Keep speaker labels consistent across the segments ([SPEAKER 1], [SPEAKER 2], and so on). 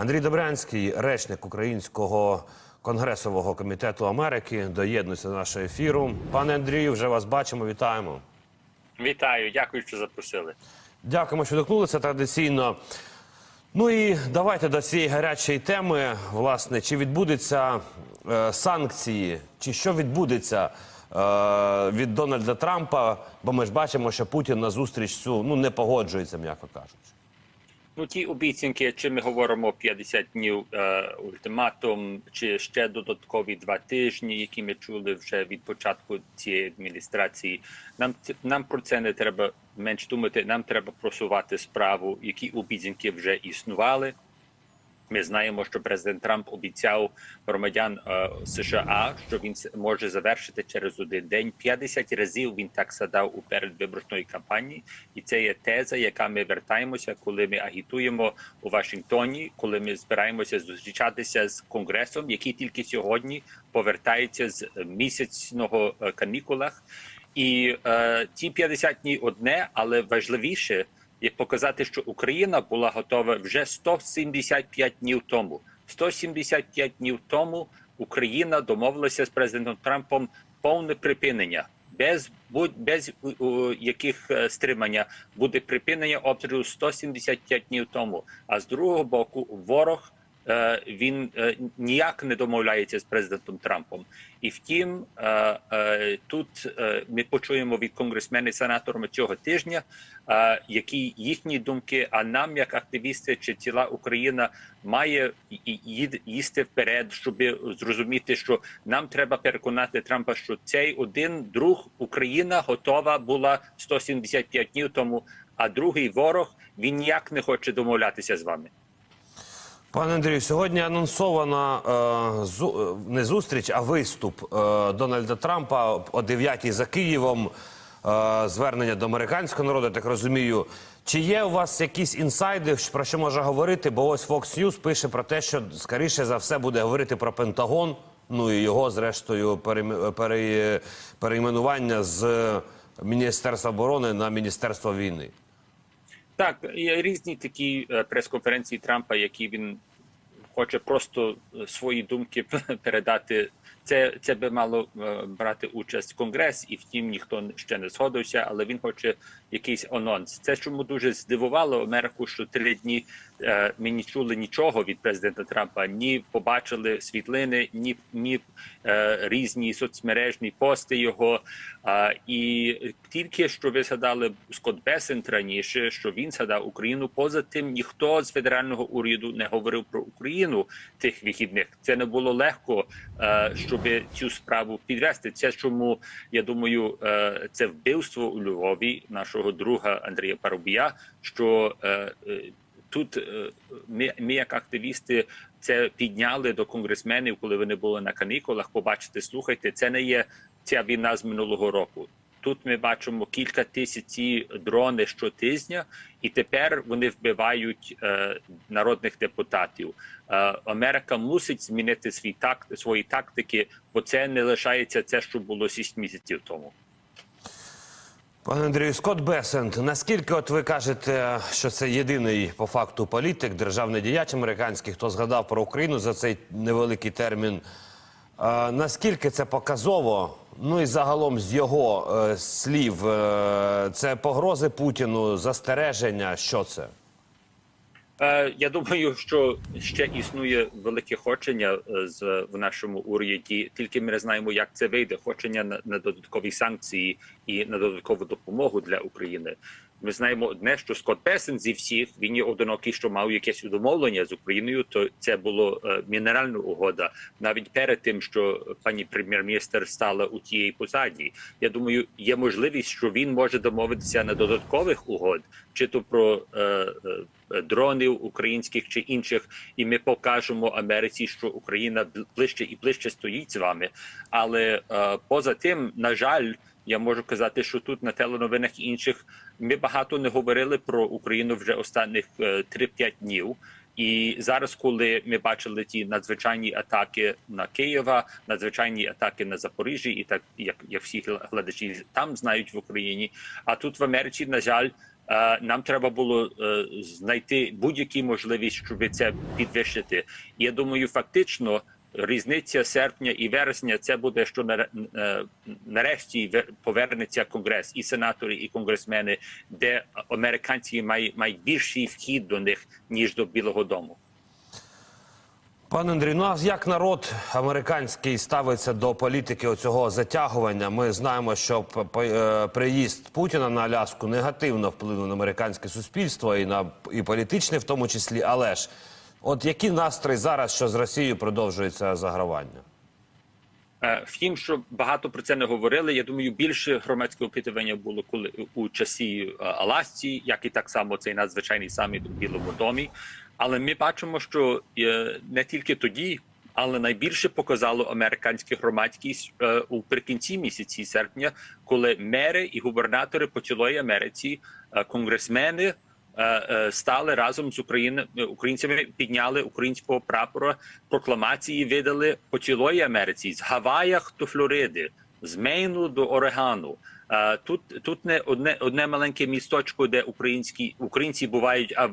[SPEAKER 1] Андрій Добрянський, речник Українського конгресового комітету Америки, доєднується до нашого ефіру. Пане Андрію, вже вас бачимо. Вітаємо.
[SPEAKER 2] Вітаю, дякую, що запросили.
[SPEAKER 1] Дякуємо, що доткнулися традиційно. Ну і давайте до цієї гарячої теми. Власне, чи відбудуться е, санкції, чи що відбудеться е, від Дональда Трампа? Бо ми ж бачимо, що Путін на зустріч цю ну не погоджується, м'яко кажучи.
[SPEAKER 2] Ну, ті обіцянки, чи ми говоримо 50 днів е, ультиматум, чи ще додаткові два тижні, які ми чули вже від початку цієї адміністрації. Нам нам про це не треба менш думати. Нам треба просувати справу, які обіцянки вже існували. Ми знаємо, що президент Трамп обіцяв громадян е, США, що він може завершити через один день. 50 разів він так садав у передвиборчої кампанії, і це є теза, яка ми вертаємося, коли ми агітуємо у Вашингтоні, коли ми збираємося зустрічатися з конгресом, який тільки сьогодні повертається з місячного е, канікулах. І е, ті 50 днів одне, але важливіше є показати, що Україна була готова вже 175 днів тому. 175 днів тому Україна домовилася з президентом Трампом повне припинення. Без будь без у, у, яких е, стримання буде припинення обстрілу 175 днів тому. А з другого боку, ворог він е, ніяк не домовляється з президентом Трампом. І втім, е, е, тут е, ми почуємо від конгресменів і сенаторами цього тижня, е, які їхні думки. А нам, як активісти чи ціла Україна, має їсти вперед, щоб зрозуміти, що нам треба переконати Трампа, що цей один друг Україна готова була 175 днів тому, а другий ворог він ніяк не хоче домовлятися з вами.
[SPEAKER 1] Пане Андрію, сьогодні анонсована е, зу- е, не зустріч, а виступ е, Дональда Трампа о 9 за Києвом. Е, звернення до американського народу, так розумію. Чи є у вас якісь інсайди, про що може говорити? Бо ось Fox News пише про те, що скоріше за все буде говорити про Пентагон. Ну і його, зрештою, перейм- пере- перейменування з Міністерства оборони на Міністерство війни.
[SPEAKER 2] Так, є різні такі е, прес-конференції Трампа, які він хоче просто е, свої думки передати. Це це би мало е, брати участь Конгрес, і втім ніхто ще не згодився, але він хоче якийсь анонс. Це чому дуже здивувало Америку, що три дні е, ми не чули нічого від президента Трампа, ні побачили світлини, ні ні е, різні соцмережні пости його. І тільки що ви згадали Скотт Бесент раніше, що він згадав Україну. Поза тим, ніхто з федерального уряду не говорив про Україну тих вихідних. Це не було легко, е, щоб цю справу підвести. Це чому я думаю, е, це вбивство у Львові нашого друга Андрія Парубія. Що е, е, тут ми, ми, як активісти, це підняли до конгресменів, коли вони були на канікулах. Побачите, слухайте, це не є ця війна з минулого року. Тут ми бачимо кілька тисяч дрони щотижня, і тепер вони вбивають е, народних депутатів. Е, Америка мусить змінити свій так, свої тактики, бо це не лишається це, що було 6 місяців тому.
[SPEAKER 1] Пане Андрію, Скотт Бесент, наскільки от ви кажете, що це єдиний по факту політик, державний діяч американський, хто згадав про Україну за цей невеликий термін? Е, наскільки це показово? Ну і загалом з його е, слів, е, це погрози Путіну, застереження. Що це?
[SPEAKER 2] Е, Я думаю, що ще існує велике хочення е, з в нашому уряді. Тільки ми не знаємо, як це вийде. Хочення на, на додаткові санкції і на додаткову допомогу для України. Ми знаємо одне, що Скотт Бесен зі всіх він є одинокий, що мав якесь удомовлення з Україною. То це було е, мінеральна угода. Навіть перед тим, що пані прем'єр-міністр стала у тієї посаді. Я думаю, є можливість, що він може домовитися на додаткових угод, чи то про е, е, дронів українських чи інших, і ми покажемо Америці, що Україна ближче і ближче стоїть з вами. Але е, поза тим, на жаль, я можу казати, що тут на теленовинах інших ми багато не говорили про Україну вже останніх е, 3-5 днів. І зараз, коли ми бачили ті надзвичайні атаки на Києва, надзвичайні атаки на Запоріжжі, і так як, як всі глядачі там знають в Україні. А тут в Америці, на жаль, Е, Нам треба було е, знайти будь-які можливість, щоб це підвищити. Я думаю, фактично. Різниця серпня і вересня це буде, що е, нарешті вер- повернеться конгрес, і сенатори, і конгресмени, де американці мають, мають більший вхід до них ніж до Білого Дому.
[SPEAKER 1] Пане Андрій, ну а як народ американський ставиться до політики оцього затягування? Ми знаємо, що е, приїзд Путіна на Аляску негативно вплинув на американське суспільство і на і політичне, в тому числі. Але ж, от які настрої зараз, що з Росією продовжується загравання?
[SPEAKER 2] Е, Втім, що багато про це не говорили. Я думаю, більше громадське опитування було коли у часі е, Аласці, як і так само цей надзвичайний саміт у Білому домі. Але ми бачимо, що е, не тільки тоді, але найбільше показало американське громадськість е, уприкінці місяці серпня, коли мери і губернатори по цілої Америці, конгресмени стали разом з Україн... українцями, підняли українського прапора, прокламації видали по цілої Америці з Гаваях до Флориди, з Мейну до Орегану. Е, Тут тут не одне одне маленьке місточко, де українські українці бувають, а,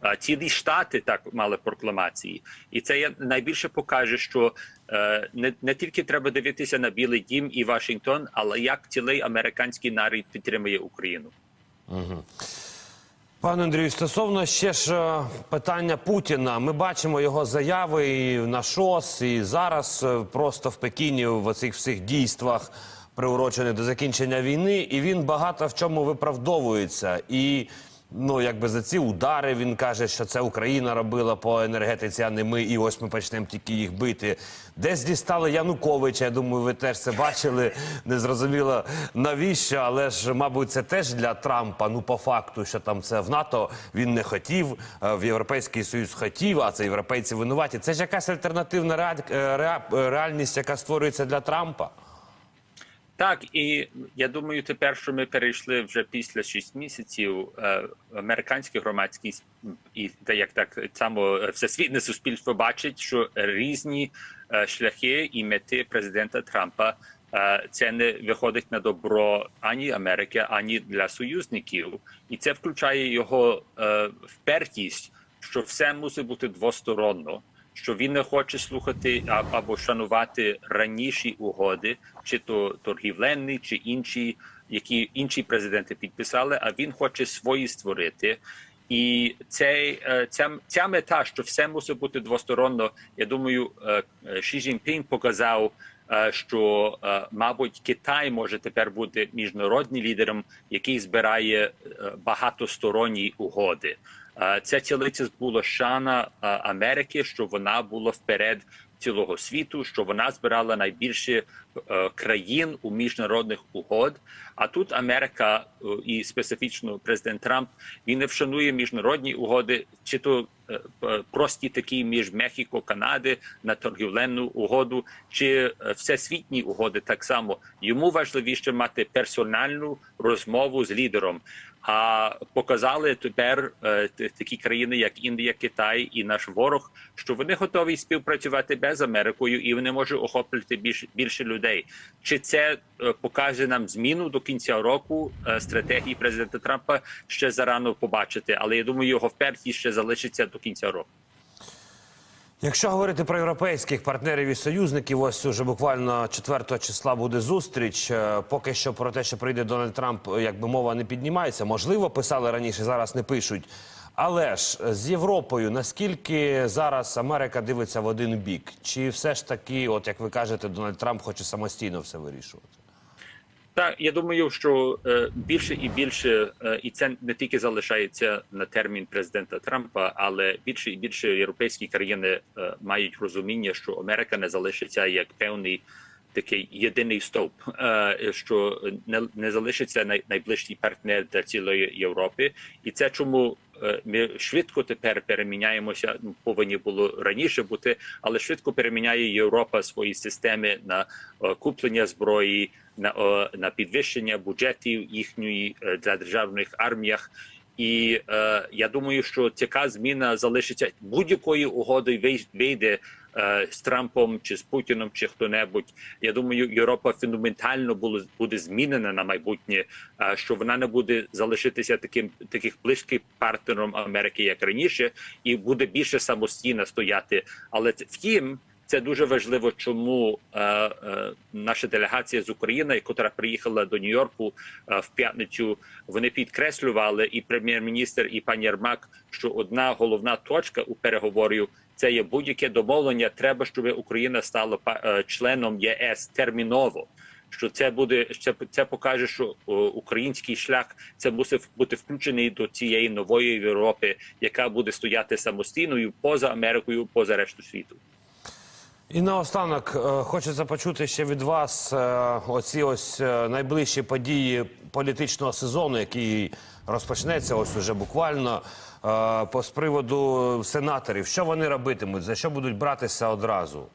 [SPEAKER 2] а, цілі штати так мали прокламації, і це найбільше покаже, що е, не, не тільки треба дивитися на Білий Дім і Вашингтон, але як цілий американський народ підтримує Україну.
[SPEAKER 1] Пане Андрію, стосовно ще ж е, питання Путіна, ми бачимо його заяви і на ШОС, і зараз е, просто в Пекіні в цих всіх дійствах, приурочених до закінчення війни, і він багато в чому виправдовується. І ну, якби за ці удари він каже, що це Україна робила по енергетиці, а не ми. І ось ми почнемо тільки їх бити. Десь дістали Януковича. Я думаю, ви теж це бачили. Не зрозуміло навіщо, але ж, мабуть, це теж для Трампа. Ну, по факту, що там це в НАТО він не хотів, е, в Європейський Союз хотів, а це європейці винуваті. Це ж якась альтернативна реаль- е, реальність, яка створюється для Трампа.
[SPEAKER 2] Так, і я думаю, тепер, що ми перейшли вже після шість місяців, е, американська громадськість і та як так само е, всесвітнє суспільство бачить, що різні е, шляхи і мети президента Трампа е, це не виходить на добро ані Америки, ані для союзників, і це включає його впертість, що все мусить бути двосторонно що він не хоче слухати або шанувати раніші угоди, чи то торгівленні, чи інші, які інші президенти підписали. А він хоче свої створити. І цей, е, ця, ця мета, що все мусить бути двосторонно, я думаю, е, е, Ші Цзіньпін показав, е, що, мабуть, Китай може тепер бути міжнародним лідером, який збирає багатосторонні угоди. Це цілиця була шана Америки, що вона була вперед цілого світу, що вона збирала найбільше країн у міжнародних угод. А тут Америка е, і специфічно президент Трамп він не вшанує міжнародні угоди, чи то е, прості такі між Мехіко, Канади на торгівленну угоду, чи е, всесвітні угоди так само. Йому важливіше мати персональну розмову з лідером. А показали тепер е, такі країни, як Індія, Китай і наш ворог, що вони готові співпрацювати без Америкою, і вони можуть охоплювати більш більше людей. Чи це е, покаже нам зміну до кінця року е, стратегії президента Трампа? Ще зарано побачити, але я думаю, його впертість ще залишиться до кінця року.
[SPEAKER 1] Якщо говорити про європейських партнерів і союзників, ось уже буквально 4 числа буде зустріч. Е, Поки що про те, що прийде Дональд Трамп, е, якби мова не піднімається. Можливо, писали раніше, зараз не пишуть. Але ж е, з Європою наскільки зараз Америка дивиться в один бік? Чи все ж таки, от як ви кажете, Дональд Трамп хоче самостійно все вирішувати?
[SPEAKER 2] Так, я думаю, що е, більше і більше, е, і це не тільки залишається на термін президента Трампа, але більше і більше європейські країни е, мають розуміння, що Америка не залишиться як певний такий єдиний стовп, е, що не, залишиться най, найближчий партнер для цілої Європи, і це чому. е, Ми швидко тепер переміняємося. ну, Повинні було раніше бути, але швидко переміняє Європа свої системи на е, куплення зброї, на, на підвищення бюджетів їхньої для державних арміях. І е, я думаю, що ця зміна залишиться будь-якої угоди вий- вийде з Трампом чи з Путіном, чи хто-небудь. Я думаю, Європа фундаментально буде, змінена на майбутнє, е, що вона не буде залишитися таким таких близьким партнером Америки, як раніше, і буде більше самостійно стояти. Але втім. Це дуже важливо, чому е, е, наша делегація з України, яка приїхала до Нью-Йорку е, в п'ятницю, вони підкреслювали і прем'єр-міністр, і пан Єрмак, що одна головна точка у переговорів це є будь-яке домовлення. Треба, щоб Україна стала е, членом ЄС терміново. Що це буде це, це покаже, що о, український шлях це мусив бути включений до цієї нової Європи, яка буде стояти самостійною поза Америкою, поза решту світу.
[SPEAKER 1] І наостанок е, хочеться почути ще від вас е, оці ось е, найближчі події політичного сезону, який розпочнеться ось уже буквально е, по з приводу сенаторів. Що вони робитимуть? За що будуть братися одразу?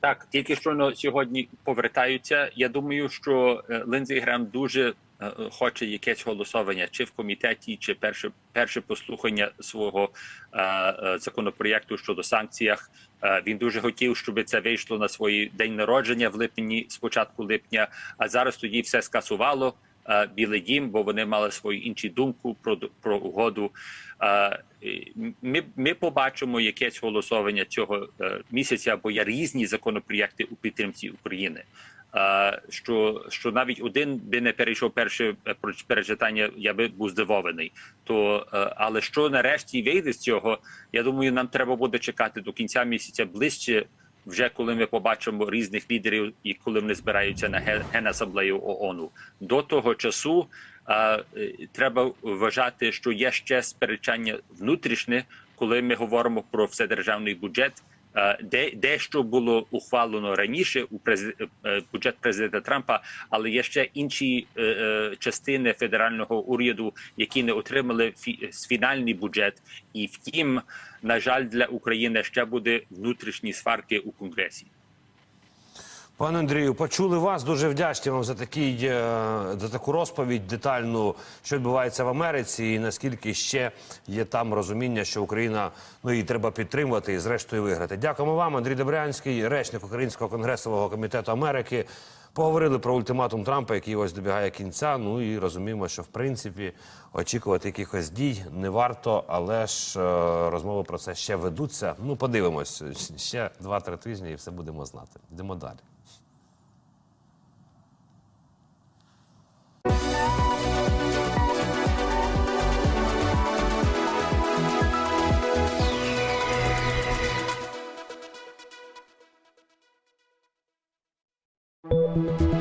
[SPEAKER 2] Так, тільки щойно сьогодні повертаються. Я думаю, що е, Линдзі Грам дуже е, хоче якесь голосування, чи в комітеті, чи перше перше послухання свого е, е, законопроєкту щодо санкціях. Е, він дуже хотів, щоб це вийшло на свій день народження в липні, спочатку липня. А зараз тоді все скасувало. Е, Білий дім, бо вони мали свою іншу думку про про угоду. Е, Ми, ми побачимо якесь голосування цього е, місяця, бо є різні законопроєкти у підтримці України. Що що навіть один би не перейшов перше перечитання, я би був здивований. То але що нарешті вийде з цього? Я думаю, нам треба буде чекати до кінця місяця ближче. Вже коли ми побачимо різних лідерів і коли вони збираються на ген- генасамблею ООН. До того часу а, е, треба вважати, що є ще сперечання внутрішнє, коли ми говоримо про вседержавний бюджет. Е, Де дещо було ухвалено раніше у презид- е, бюджет президента Трампа, але є ще інші е, е, частини федерального уряду, які не отримали фі- фінальний бюджет. І втім, на жаль, для України ще буде внутрішні сварки у конгресі.
[SPEAKER 1] Пане Андрію, почули вас. Дуже вдячні вам за такий е, за таку розповідь детальну, що відбувається в Америці, і наскільки ще є там розуміння, що Україна ну її треба підтримувати і зрештою виграти. Дякуємо вам, Андрій Добрянський, речник Українського конгресового комітету Америки. Поговорили про ультиматум Трампа, який ось добігає кінця. Ну і розуміємо, що в принципі очікувати якихось дій не варто, але ж е, розмови про це ще ведуться. Ну, подивимось ще 2-3 тижні, і все будемо знати. Йдемо далі. Thank you.